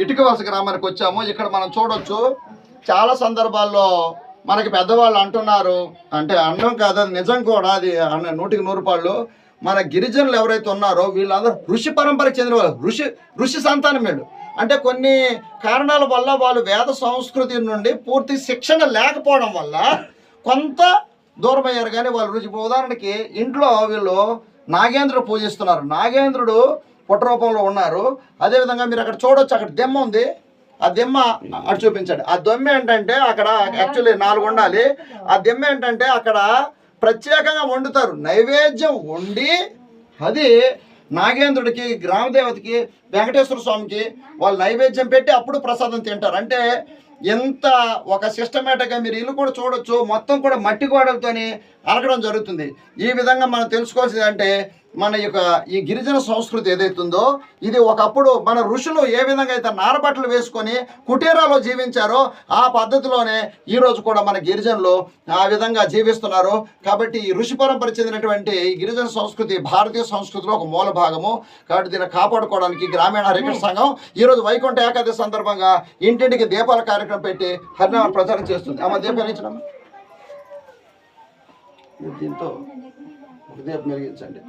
ఇటుక వలస గ్రామానికి వచ్చాము. ఇక్కడ మనం చూడొచ్చు చాలా సందర్భాల్లో మనకి పెద్దవాళ్ళు అంటున్నారు అంటే అనడం కాదు అది నిజం కూడా అది అన్న నూటికి నూరు పాళ్ళు. మన గిరిజనులు ఎవరైతే ఉన్నారో వీళ్ళందరూ ఋషి పరంపరకు చెందిన వాళ్ళు ఋషి ఋషి సంతానం వీళ్ళు. అంటే కొన్ని కారణాల వల్ల వాళ్ళు వేద సంస్కృతి నుండి పూర్తి శిక్షణ లేకపోవడం వల్ల కొంత దూరం అయ్యారు. కానీ వాళ్ళు రుచి ఉదాహరణకి ఇంట్లో వీళ్ళు నాగేంద్రుడు పూజిస్తున్నారు. నాగేంద్రుడు పుట్ట రూపంలో ఉన్నారు అదేవిధంగా మీరు అక్కడ చూడొచ్చు అక్కడ దెమ్మ ఉంది. ఆ దెమ్మ అటు చూపించండి. ఆ దొమ్మ ఏంటంటే అక్కడ యాక్చువల్లీ నాలుగు ఉండాలి. ఆ దెమ్మ ఏంటంటే అక్కడ ప్రత్యేకంగా వండుతారు. నైవేద్యం వండి అది నాగేంద్రుడికి గ్రామదేవతకి వెంకటేశ్వర స్వామికి వాళ్ళు నైవేద్యం పెట్టి అప్పుడు ప్రసాదం తింటారు. అంటే ఎంత ఒక సిస్టమేటిక్గా మీరు ఇల్లు కూడా చూడొచ్చు. మొత్తం కూడా మట్టి గోడలతోని అలకడం జరుగుతుంది. ఈ విధంగా మనం తెలుసుకోవాల్సింది అంటే మన యొక్క ఈ గిరిజన సంస్కృతి ఏదైతుందో ఇది ఒకప్పుడు మన ఋషులు ఏ విధంగా అయితే నారబట్టలు వేసుకొని కుటీరాలో జీవించారో ఆ పద్ధతిలోనే ఈరోజు కూడా మన గిరిజనులు ఆ విధంగా జీవిస్తున్నారు. కాబట్టి ఈ ఋషి పరంపర చెందినటువంటి ఈ గిరిజన సంస్కృతి భారతీయ సంస్కృతిలో ఒక మూల భాగము. కాబట్టి దీన్ని కాపాడుకోవడానికి గ్రామీణ హరికృష్ణ సంఘం ఈ రోజు వైకుంఠ ఏకాదశి సందర్భంగా ఇంటింటికి దీపాల కార్యక్రమం పెట్టి హరినామ ప్రచారం చేస్తుంది. అమ్మ ఇచ్చినమ్మా వెలిగించడమ్మా దీంతో దీపం వెలిగించండి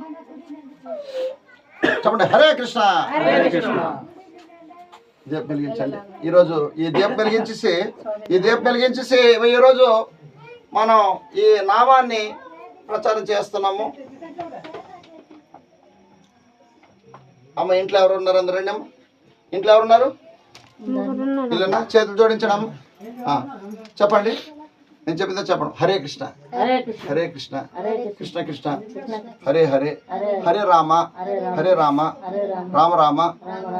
చెప్పండి హరే కృష్ణ. దీపం వెలిగించండి ఈరోజు ఈ దీపం వెలిగించేసి ఈ దీపం వెలిగించేసి ఈరోజు మనం ఈ నామాన్ని ప్రచారం చేస్తున్నాము. అమ్మ ఇంట్లో ఎవరు ఉన్నారు అందరూ? రండి అమ్మ. ఇంట్లో ఎవరు ఉన్నారు? పిల్లనా చేతులు జోడించడం చెప్పండి. నేను చెప్పిందో చెప్పండి హరే కృష్ణ. హరే కృష్ణ. కృష్ణ. కృష్ణ. హరే హరే. హరే రామ. హరే రామ. రామ. రామ.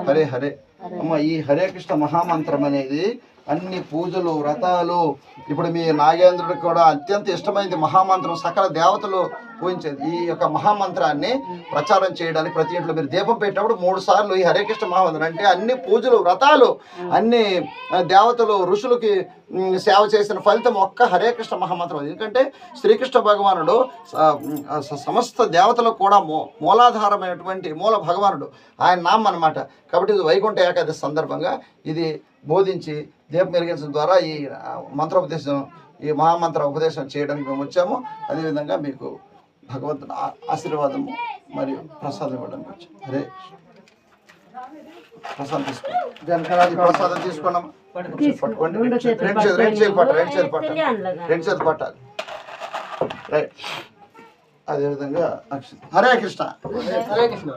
హరే హరే. అమ్మ ఈ హరే కృష్ణ మహామంత్రం అనేది అన్ని పూజలు వ్రతాలు ఇప్పుడు మీ నాగేంద్రుడికి కూడా అత్యంత ఇష్టమైనది మహామంత్రం. సకల దేవతలు పూజించేది ఈ యొక్క మహామంత్రాన్ని ప్రచారం చేయడానికి ప్రతి ఇంట్లో మీరు దీపం పెట్టినప్పుడు మూడు సార్లు ఈ హరే కృష్ణ మహామంత్రం అంటే అన్ని పూజలు వ్రతాలు అన్ని దేవతలు ఋషులకి సేవ చేసిన ఫలితం ఒక్క హరే కృష్ణ మహామంత్రం. ఎందుకంటే శ్రీకృష్ణ భగవానుడు సమస్త దేవతలకు కూడా మూ మూలాధారమైనటువంటి మూల భగవానుడు. ఆయన నామం అన్నమాట. కాబట్టి ఇది వైకుంఠ ఏకాదశి సందర్భంగా ఇది బోధించి దీపం వెలిగించడం ద్వారా ఈ మంత్రోపదేశం ఈ మహామంత్ర ఉపదేశం చేయడానికి మేము వచ్చాము. అదేవిధంగా మీకు భగవంతుని ఆ- ఆశీర్వాదము మరియు ప్రసాదం ఇవ్వడానికి వచ్చాము హరే ప్రసాదం తీసుకోండి వెనకరాజు ప్రసాదం తీసుకున్నాం పట్టుకోండి రెండు చేతులు రెండు చేతులు పట్టాలి రెండు చేతులు పట్టాలి రెండు చేతులు పట్టాలి. రైట్. అదేవిధంగా అక్ష- హరే కృష్ణ. హరే కృష్ణ.